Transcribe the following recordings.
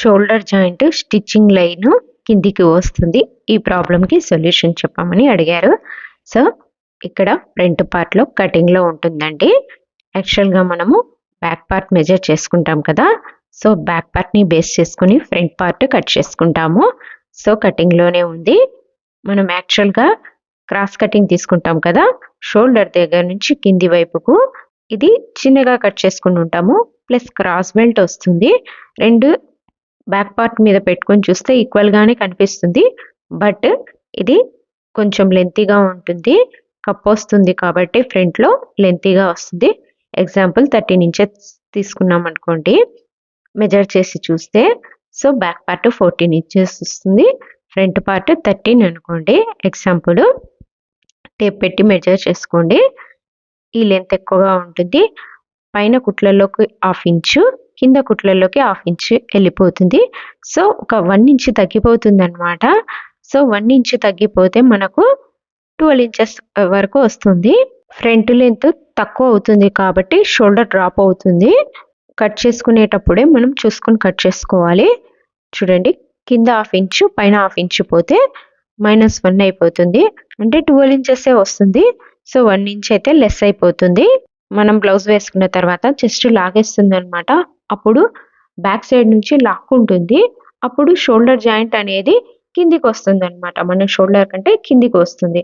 Shoulder joint stitching line కిందికి వస్తుంది. ఈ ప్రాబ్లంకి సొల్యూషన్ చెప్పమని అడిగారు. సో ఇక్కడ ఫ్రంట్ పార్ట్లో కటింగ్లో ఉంటుందండి. యాక్చువల్గా మనము బ్యాక్ పార్ట్ మెజర్ చేసుకుంటాం కదా. సో బ్యాక్ పార్ట్ని బేస్ చేసుకుని ఫ్రంట్ పార్ట్ కట్ చేసుకుంటాము. సో కటింగ్లోనే ఉంది. మనం యాక్చువల్గా క్రాస్ కటింగ్ తీసుకుంటాం కదా. షోల్డర్ దగ్గర నుంచి కింది వైపుకు ఇది చిన్నగా కట్ చేసుకుని ఉంటాము. ప్లస్ క్రాస్ బెల్ట్ వస్తుంది. రెండు బ్యాక్ పార్ట్ మీద పెట్టుకొని చూస్తే ఈక్వల్గానే కనిపిస్తుంది. బట్ ఇది కొంచెం లెంతీగా ఉంటుంది. కప్ వస్తుంది కాబట్టి ఫ్రంట్లో లెంతీగా వస్తుంది. ఎగ్జాంపుల్ థర్టీన్ ఇంచెస్ తీసుకున్నాం అనుకోండి. మెజర్ చేసి చూస్తే so back part fourteen inches వస్తుంది. ఫ్రంట్ పార్ట్ థర్టీన్ అనుకోండి. ఎగ్జాంపుల్ టేప్ పెట్టి మెజర్ చేసుకోండి. ఈ లెంత్ ఎక్కువగా ఉంటుంది. పైన కుట్లలోకి హాఫ్ ఇంచు కింద కుట్లలోకి హాఫ్ ఇంచ్ వెళ్ళిపోతుంది. సో ఒక వన్ ఇంచ్ తగ్గిపోతుంది అనమాట సో వన్ ఇంచ్ తగ్గిపోతే మనకు ట్వెల్వ్ ఇంచెస్ వరకు వస్తుంది. ఫ్రంట్ లెంత్ తక్కువ అవుతుంది కాబట్టి షోల్డర్ డ్రాప్ అవుతుంది. కట్ చేసుకునేటప్పుడే మనం చూసుకొని కట్ చేసుకోవాలి. చూడండి కింద హాఫ్ ఇంచు పైన హాఫ్ ఇంచు పోతే మైనస్ వన్ అయిపోతుంది. అంటే ట్వెల్వ్ ఇంచెసే వస్తుంది. సో వన్ ఇంచ్ అయితే లెస్ అయిపోతుంది. మనం బ్లౌజ్ వేసుకున్న తర్వాత చెస్ట్ లాగేస్తుంది అనమాట అప్పుడు బ్యాక్ సైడ్ నుంచి లాక్కుంటుంది అప్పుడు షోల్డర్ జాయింట్ అనేది కిందికి వస్తుంది అనమాట మన షోల్డర్ కంటే కిందికి వస్తుంది.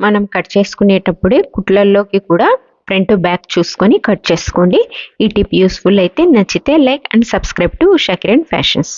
మనం కట్ చేసుకునేటప్పుడే కుట్లల్లోకి కూడా ఫ్రంట్ బ్యాక్ చూసుకొని కట్ చేసుకోండి. ఈ టిప్ యూస్ఫుల్ అయితే నచ్చితే like and subscribe to Usha Kiran fashions.